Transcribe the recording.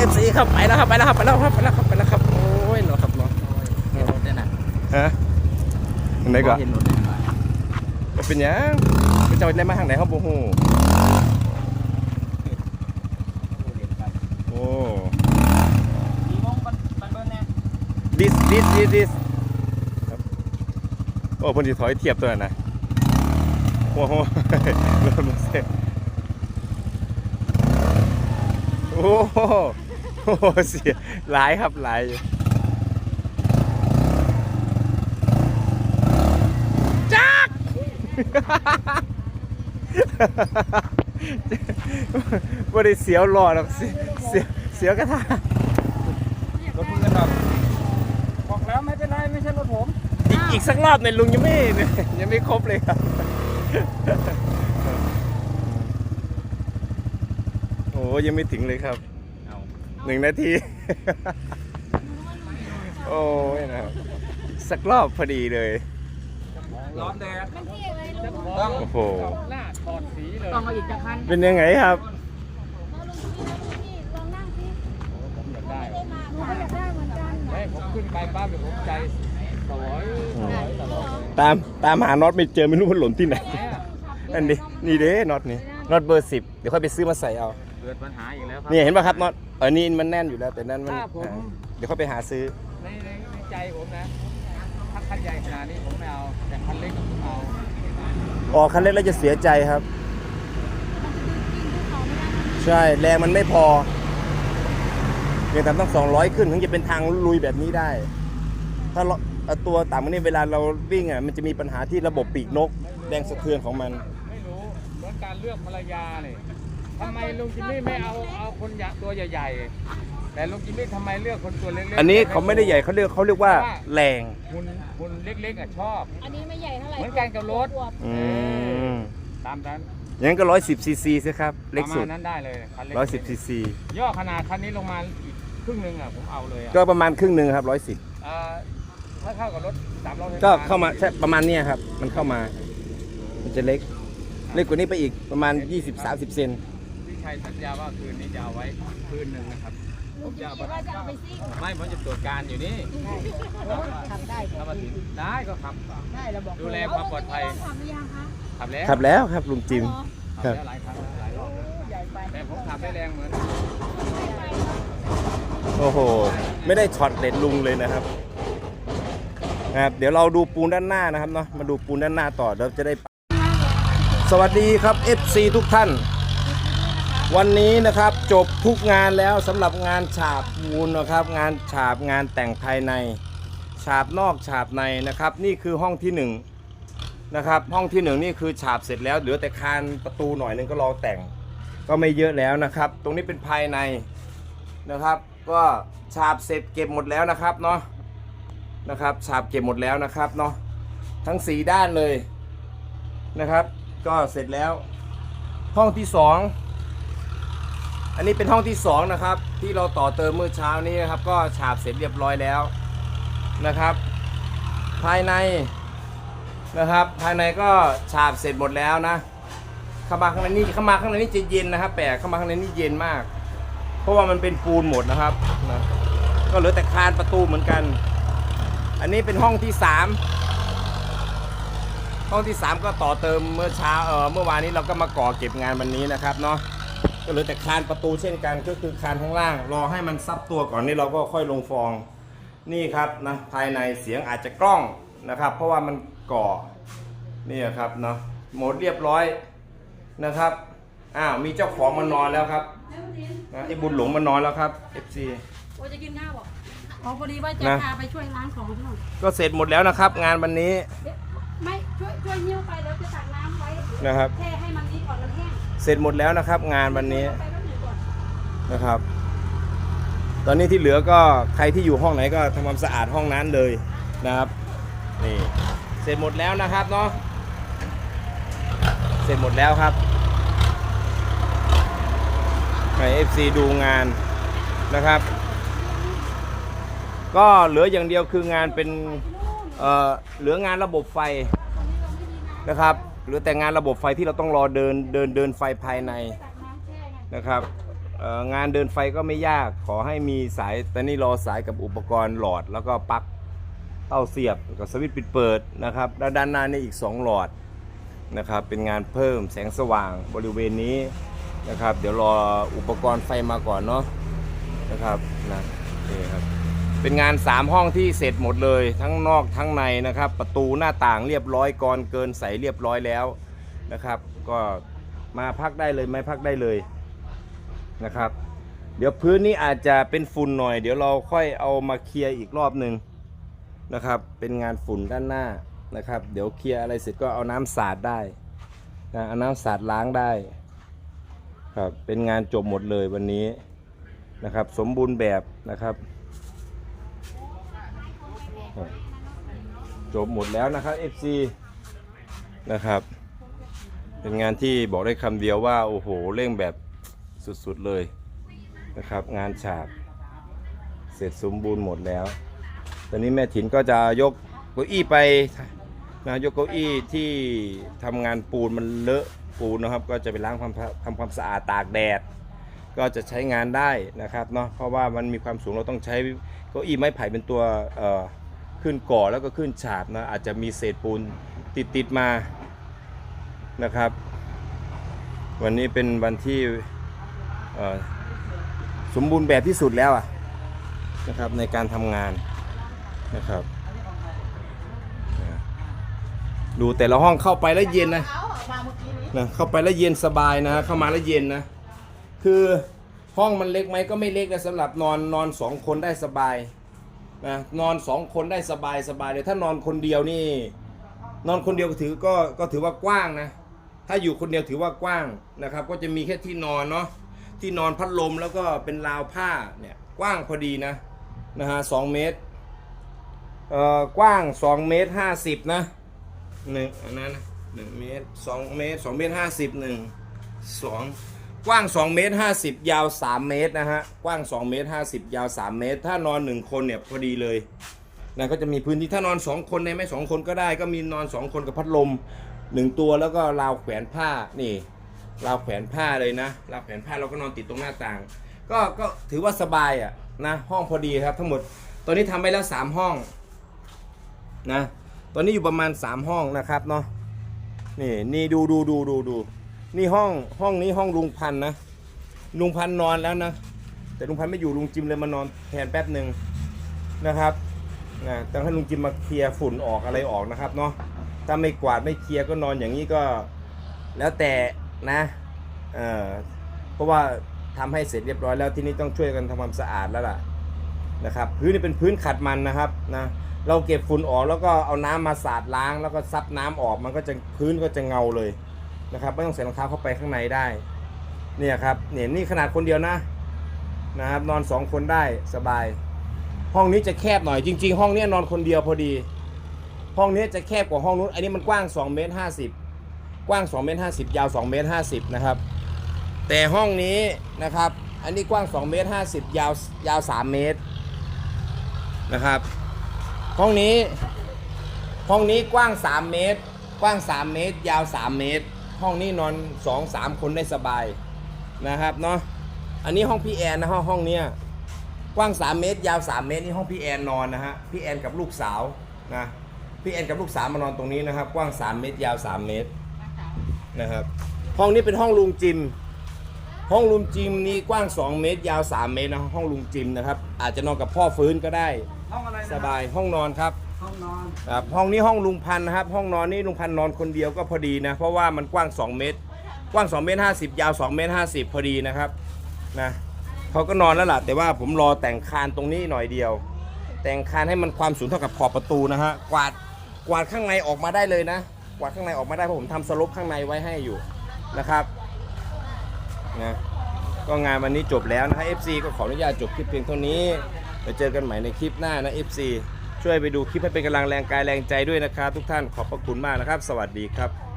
เอฟซีครับไปแล้วครับไปแล้วครับไปแล้วครับไปแล้วครับไปแล้วครับโอ้ยเนาะครับเนาะเห็นรถด้วยนะฮะไหนก่อนเห็นรถด้วยนะก็เป็นหยังไปเจ้าได้มาทางไหนเขาโบหูโอ้มีมงบันบันเบิ้ลแน่ดิสดิสดิสดิสครับโอ้เพิ่นสิถอยเทียบตัวนั้นนะโอ้โหรถมันเสร็จโอ้ โหโอ้โหเสียหลายครับหลายจักบ่ได้เสียวหลอดหรอกเสียเสียวเสียวกระทะรถเพื่อนแบบบอกแล้วไม่เป็นไรไม่ใช่รถผม อีกอีกสักรอบในอยลุงยังไม่ยังไม่ครบเลยครับ โอ้ยังไม่ถึงเลยครับเอา หนึ่งนาที โอ้ยนะครับอีกสักรอบพอดีเลย ร้อนแดดมันเท่เลยลุงต้องโอ้โหหน้าถอดสีเลยต้องเอาอีกจะคันเป็นยังไงครับ มาลุงพี่ลองนั่งสิผมอยากได้ได้มาหนูก็อยากได้เหมือนกันเฮ้ยผมขึ้นไปปั๊บเดี๋ยวผมใจสวยสวยตลอดเลยตามตามหาน็อตไม่เจอไม่รู้มันหล่นที่ไหนเนี่ยอันนี้นี่เด้น็อตนี่น็อตเบอร์สิบเดี๋ยวค่อยไปซื้อมาใส่เอา เกิดปัญหาอีกแล้วครันี่เห็นป่ะครับน็อตเออนี่มันแน่นอยู่แล้วแต่นั่นมันถ้าผมอ่าเดี๋ยวค่อยไปหาซื้อ ในในในใจผมนะถ้าคันใหญ่ขนาดนี้ผมไม่เอา แต่คันเล็กผมเอา ออกคันเล็กแล้วจะเสียใจครับ ใช่แรงมันไม่พอยังทำต้อง 200 ขึ้นถึงจะเป็นทางลุยแบบนี้ได้ ถ้าเราเอาตัวต่ำกว่านี้เวลาเราวิ่งอะมันจะมีปัญหาที่ระบบปีกนก แรงสะเทือนของมัน ไม่รู้เหมือนการเลือกภรรยาเนี่ย ทำไมลุงจิมมี่ไม่เอาเอาคนใหญ่ตัวใหญ่ๆ แต่ลุงจิมมี่ทำไมเลือกคนตัวเล็กๆอันนี้เขาไม่ได้ใหญ่เขาเรียกเขาเรียกว่าแรงคุณคุณเล็กๆอะชอบ อันนี้ไม่ใหญ่เท่าไหร่เหมือนกันกับรถอืมตามนั้นอย่างนั้นก็110ซีซีสิครับปเล็กระสุมาดณนั้นได้เลยคันเล็ก110ซีซีย่อขนาดคันนี้ลงมาอีกครึ่งหนึงอะผมเอาเลยอะก็ประมาณครึ่งหนึ่งครับ110อ่าถ้าเข้ากับรถสามล้อไฟฟ้ก็เข้ามาใช่ประมาณเนี้ยครับ มันเข้ามา มันจะเล็ก เล็กกว่านี้ไปอีกประมาณ 20-30 เซนพี่ ชัยสัญญาว่าคืนนี้จะเอาไว้คืนหนึ่งนะครับลุงคิดว่าจะเอาไปซิ่งไม่ผมจะตรวจการอยู่นี่ทำได้ถ้ามาถึงได้ก็ขับได้เราบอกดูแลความปลอดภัยทำหรือยังคะขับแล้วขับแล้วครับลุงจิมขับแล้วหลายครั้งแล้วหลายรอบแล้วใหญ่ไปแต่ผมขับได้แรงเหมือนโอ้โห ไม่ได้ช็อตเด็ดลุงเลยนะครับนะครับเดี๋ยวเราดูปูนด้านหน้านะครับเนาะมาดูปูนด้านหน้าต่อเราจะได้ สวัสดีครับ FC ทุกท่าน วันนี้นะครับจบทุกงานแล้วสำหรับงานฉาบปูนนะครับ งานฉาบงานแต่งภายใน ฉาบนอกฉาบในนะครับ นี่คือห้องที่หนึ่งนะครับห้องที่หนึ่งนี่คือฉาบเสร็จแล้วเหลือแต่คานประตูหน่อยนึงก็รอแต่ง ก็ไม่เยอะแล้วนะครับ ตรงนี้เป็นภายในนะครับ ก็ฉาบเสร็จเก็บหมดแล้วนะครับเนาะนะครับฉาบเก็บหมดแล้วนะครับเนาะทั้งสีด้านเลยนะครับ ก็เสร็จแล้ว ห้องที่สอง อันนี้เป็นห้องที่สองนะครับ ที่เราต่อเติมเมื่อเช้านี้นะครับ ก็ฉาบเสร็จเรียบร้อยแล้วนะครับ ภายในนะครับ ภายในก็ฉาบเสร็จหมดแล้วนะเข้ามาข้างในนี่เข้ามาข้างในนี่จะเย็นนะครับแปลกเข้ามาข้างในนี่เย็นมาก เพราะว่ามันเป็นปูนหมดนะครับนะก็เหลือแต่คานประตูเหมือนกัน อันนี้เป็นห้องที่สามห้องที่สามก็ต่อเติมเมื่อเช้าเออเมื่อวานนี้เราก็มาก่อเก็บงานวันนี้นะครับเนาะ ก็เหลือแต่คานประตูเช่นกันก็คือคานข้างล่าง รอให้มันซับตัวก่อนนี่เราก็ค่อยลงฟองนี่ครับนะภายในเสียงอาจจะกล้องนะครับ เพราะว่ามันก่อนี่ครับเนาะหมดเรียบร้อยนะครับอ้าวมีเจ้าของมานอนแล้วครับนะไอ้บุญหลงมานอนแล้วครับ FC ว่าจะกินข้าวบอกอ๋อพอดีว่าจะนะพาไปช่วยล้างของข้างนอกก็เสร็จหมดแล้วนะครับ งานวันนี้เดี๋ยวไม่ช่วยช่วยหิ้วไปแล้วจะตักน้ำไว้นะครับแค่ให้มันนี้ก่อนมันแห้ง เสร็จหมดแล้วนะครับ งานวันนี้นะครับ ตอนนี้ที่เหลือก็ใครที่อยู่ห้องไหนก็ทำความสะอาดห้องนั้นเลยนะครับนี่เสร็จหมดแล้วนะครับเนาะเสร็จหมดแล้วครับให้ FC ดูงานนะครับ ก็เหลืออย่างเดียวคืองานเป็นเอ่อเหลืองานระบบไฟนะครับ หลือแต่งานระบบไฟที่เราต้องรอเดินเดินเดินไฟภายในนะครับงานเดินไฟก็ไม่ยากขอให้มีสายแต่นี่รอสายกับอุปกรณ์หลอด แล้วก็ปลั๊กเต้าเสียบกับสวิตช์ปิดเปิดนะครับแล้วด้านหน้านี่อีก 2 หลอดนะครับเป็นงานเพิ่มแสงสว่างบริเวณนี้นะครับ เดี๋ยวรออุปกรณ์ไฟมาก่อนเนาะนะครับนะนี่ครับ เป็นงาน 3 ห้องที่เสร็จหมดเลย ทั้งนอกทั้งในนะครับ ประตูหน้าต่างเรียบร้อยกรเกินใสเรียบร้อยแล้วนะครับ ก็มาพักได้เลยไม่พักได้เลยนะครับ เดี๋ยวพื้นนี้อาจจะเป็นฝุ่นหน่อย เดี๋ยวเราค่อยเอามาเคลียร์อีกรอบหนึ่งนะครับ เป็นงานฝุ่นด้านหน้านะครับ เดี๋ยวเคลียร์อะไรเสร็จก็เอาน้ำสาดได้นะเอาน้ำสาดล้างได้ครับเป็นงานจบหมดเลยวันนี้นะครับ สมบูรณ์แบบนะครับ จบหมดแล้วนะครับ FC นะครับ เป็นงานที่บอกได้คำเดียวว่า โอ้โหเร่งแบบสุดๆเลยนะครับ งานฉากเสร็จสมบูรณ์หมดแล้ว ตอนนี้แม่ถินก็จะยกเก้าอี้ไปนะยกเก้าอี้ที่ทำงานปูนมันเลอะปูนนะครับ ก็จะไปล้างความทำความสะอาดตากแดด ก็จะใช้งานได้นะครับเนาะเพราะว่ามันมีความสูงเราต้องใช้เก้าอี้ไม้ไผ่เป็นตัวเอ่อ ขึ้นก่อแล้วก็ขึ้นฉาบนะอาจจะมีเศษปูนติดติดๆมานะครับ วันนี้เป็นวันที่สมบูรณ์แบบที่สุดแล้วอะนะครับในการทำงานนะครับดูแต่ละห้องเข้าไปแล้วเย็นนะนะเข้าไปแล้วเย็นสบายนะเข้ามาแล้วเย็นนะ คือห้องมันเล็กไหมก็ไม่เล็กนะสำหรับนอนนอนสองคนได้สบาย นะนอนสองคนได้สบายสบายเลยถ้านอนคนเดียวนี่ นอนคนเดียวก็ถือก็ก็ถือว่ากว้างนะ ถ้าอยู่คนเดียวถือว่ากว้างนะครับ ก็จะมีแค่ที่นอนเนาะที่นอนพัดลมแล้วก็เป็นราวผ้าเนี่ยกว้างพอดีนะนะฮะสองเมตรเอ่อกว้างสองเมตรห้าสิบนะหนึ่งอันนั้นหนึ่งเมตรสองเมตรสองเมตรห้าสิบหนึ่งสอง กว้าง 2 เมตร 50 ยาว 3 เมตรนะฮะ กว้าง 2 เมตร 50 ยาว 3 เมตร ถ้านอน 1 คนเนี่ยพอดีเลยนะก็จะมีพื้นที่ถ้านอน 2 คนในไม่ 2 คนก็ได้ ก็มีนอน 2 คนกับพัดลม 1 ตัวแล้วก็ราวแขวนผ้านี่ราวแขวนผ้าเลยนะราวแขวนผ้าเราก็นอนติดตรงหน้าต่าง ก็ก็ถือว่าสบายอะนะห้องพอดีครับทั้งหมด ตอนนี้ทำไปแล้ว 3 ห้องนะตอนนี้อยู่ประมาณ 3 ห้องนะครับเนาะนี่นี่ดูดูดูดูดู นี่ห้องห้องนี้ห้องลุงพันนะลุงพันนอนแล้วนะแต่ลุงพันไม่อยู่ลุงจิมเลยมานอนแทนแป๊บหนึ่งนะครับนะต้องให้ลุงจิมมาเคลียร์ฝุ่นออกอะไรออกนะครับเนาะถ้าไม่กวาดไม่เคลียร์ก็นอนอย่างนี้ก็แล้วแต่นะเออเพราะว่าทำให้เสร็จเรียบร้อยแล้วที่นี่ต้องช่วยกันทำความสะอาดแล้วล่ะนะครับพื้นนี่เป็นพื้นขัดมันนะครับนะเราเก็บฝุ่นออกแล้วก็เอาน้ำมาสาดล้างแล้วก็ซับน้ำออกมันก็จะพื้นก็จะเงาเลย นะครับไม่ต้องใส่รองเท้าเข้าไปข้างในได้เนี่ยครับเนี่ยนี่ขนาดคนเดียวนะนะครับนอนสองคนได้สบาย ห้องนี้จะแคบหน่อยจริง ๆ ห้องนี้นอนคนเดียวพอดี ห้องนี้จะแคบกว่าห้องนู้นอันนี้มันกว้าง2เมตร50 กว้าง2เมตร50 ยาว2เมตร50นะครับแต่ห้องนี้นะครับอันนี้กว้าง2เมตร50 ยาวยาว3เมตรนะครับห้องนี้ห้องนี้กว้าง 3 เมตร กว้าง 3 เมตร ยาว 3 เมตร ห้องนี้นอน2 3คนได้สบายนะครับเนาะอันนี้ห้องพี่แอนนะห้องห้องเนี้ยกว้าง 3 เมตร ยาว 3 เมตรนี่ห้องพี่แอนนอนนะฮะพี่แอนกับลูกสาวนะพี่แอนกับลูกสาวมานอนตรงนี้นะครับ กว้าง 3 เมตร ยาว 3 เมตรนะครับห้องนี้เป็นห้องลุงจิม ห้องลุงจิมนี่กว้าง 2 เมตร ยาว 3 เมตรนะห้องลุงจิมนะครับอาจจะนอนกับพ่อฟื้นก็ได้ห้องอะไรนะสบายห้องนอนครับ ห้องนอนครับห้องนี้ห้องลุงพันธ์นะครับ ห้องนอนนี่ลุงพันธ์นอนคนเดียวก็พอดีนะ เพราะว่ามันกว้าง 2 เมตร กว้าง 2 เมตร 50 ยาว 2 เมตร 50 พอดีนะครับ นะเขาก็นอนแล้วล่ะ แต่ว่าผมรอแต่งคานตรงนี้หน่อยเดียว แต่งคานให้มันความสูงเท่ากับขอบประตูนะฮะ กวาด กวาดข้างในออกมาได้เลยนะ กวาดข้างในออกมาได้เพราะผมทำสลบข้างในไว้ให้อยู่นะครับ นะ ก็งานวันนี้จบแล้วนะฮะ FC ก็ขออนุญาตจบคลิปเพียงเท่านี้ ไปเจอกันใหม่ในคลิปหน้านะ FC ช่วยไปดูคลิปให้เป็นกำลังแรงกายแรงใจด้วยนะครับ ทุกท่านขอบพระคุณมากนะครับ สวัสดีครับ